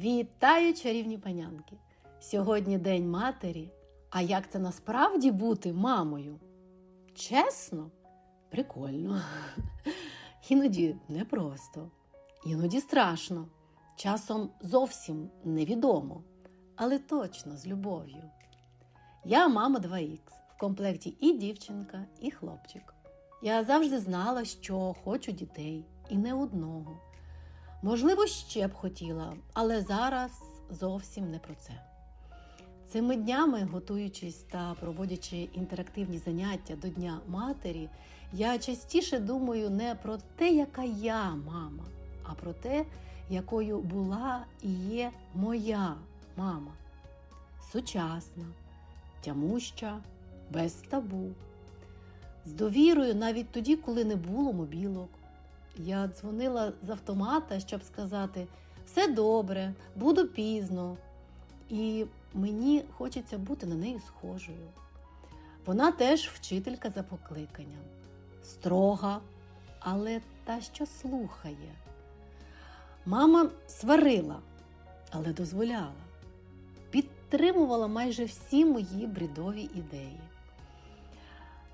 Вітаю, чарівні панянки! Сьогодні День матері. А як це насправді бути мамою? Чесно, прикольно. Іноді непросто, іноді страшно, часом зовсім невідомо, але точно з любов'ю. Я мама 2х, в комплекті і дівчинка, і хлопчик. Я завжди знала, що хочу дітей, і не одного. Можливо, ще б хотіла, але зараз зовсім не про це. Цими днями, готуючись та проводячи інтерактивні заняття до Дня матері, я частіше думаю не про те, яка я мама, а про те, якою була і є моя мама. Сучасна, тямуща, без табу, з довірою навіть тоді, коли не було мобілок. Я дзвонила з автомата, щоб сказати: все добре, буду пізно. І мені хочеться бути на неї схожою. Вона теж вчителька за покликанням, строга, але та, що слухає. Мама сварила, але дозволяла, підтримувала майже всі мої бредові ідеї.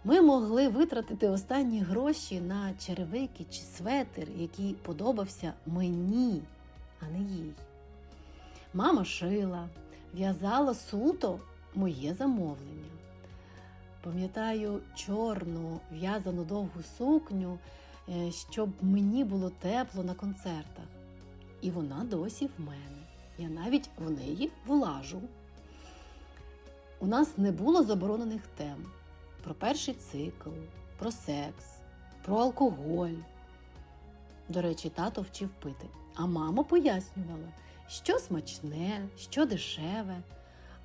Ми могли витратити останні гроші на черевики чи светр, який подобався мені, а не їй. Мама шила, в'язала суто моє замовлення. Пам'ятаю чорну в'язану довгу сукню, е, щоб мені було тепло на концертах. І вона досі в мене. Я навіть в неї влажу. У нас не було заборонених тем про перший цикл, про секс, про алкоголь. До речі, тато вчив пити. А мама пояснювала, що смачне, що дешеве,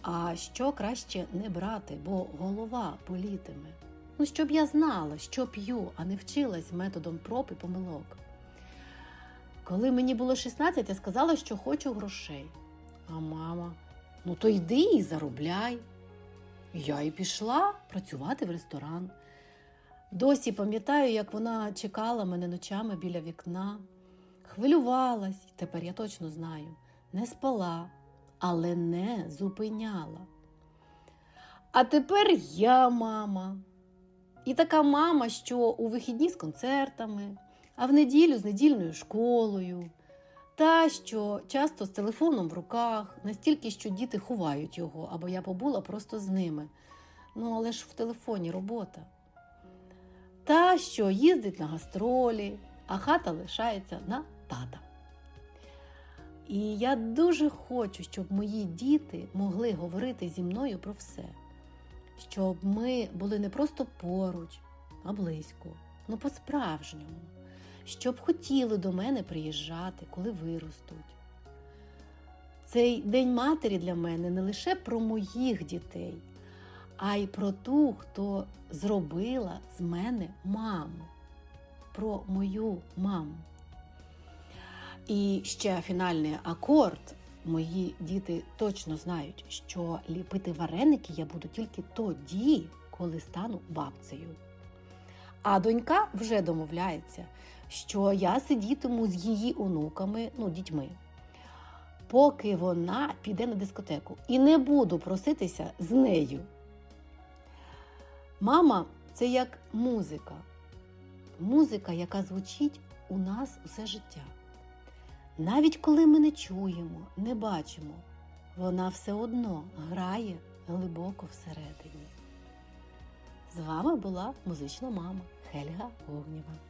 а що краще не брати, бо голова болітиме. Ну, щоб я знала, що п'ю, а не вчилась методом проб і помилок. Коли мені було 16, я сказала, що хочу грошей. А мама, ну то йди і заробляй. Я і пішла працювати в ресторан. Досі пам'ятаю, як вона чекала мене ночами біля вікна, хвилювалась, тепер я точно знаю, не спала, але не зупиняла. А тепер я мама. І така мама, що у вихідні з концертами, а в неділю з недільною школою. Та, що часто з телефоном в руках, настільки, що діти ховають його, або я побула просто з ними. Ну, але ж в телефоні робота. Та, що їздить на гастролі, а хата лишається на тата. І я дуже хочу, щоб мої діти могли говорити зі мною про все, щоб ми були не просто поруч, а близько, ну по-справжньому щоб хотіли до мене приїжджати, коли виростуть. Цей День матері для мене не лише про моїх дітей, а й про ту, хто зробила з мене маму, про мою маму. І ще фінальний акорд. Мої діти точно знають, що ліпити вареники я буду тільки тоді, коли стану бабцею. А донька вже домовляється, що я сидітиму з її онуками, ну, дітьми, поки вона піде на дискотеку. І не буду проситися з нею. Мама це як музика. Музика, яка звучить у нас усе життя. Навіть коли ми не чуємо, не бачимо, вона все одно грає глибоко всередині. З вами була музична мама Хельга Огнєва.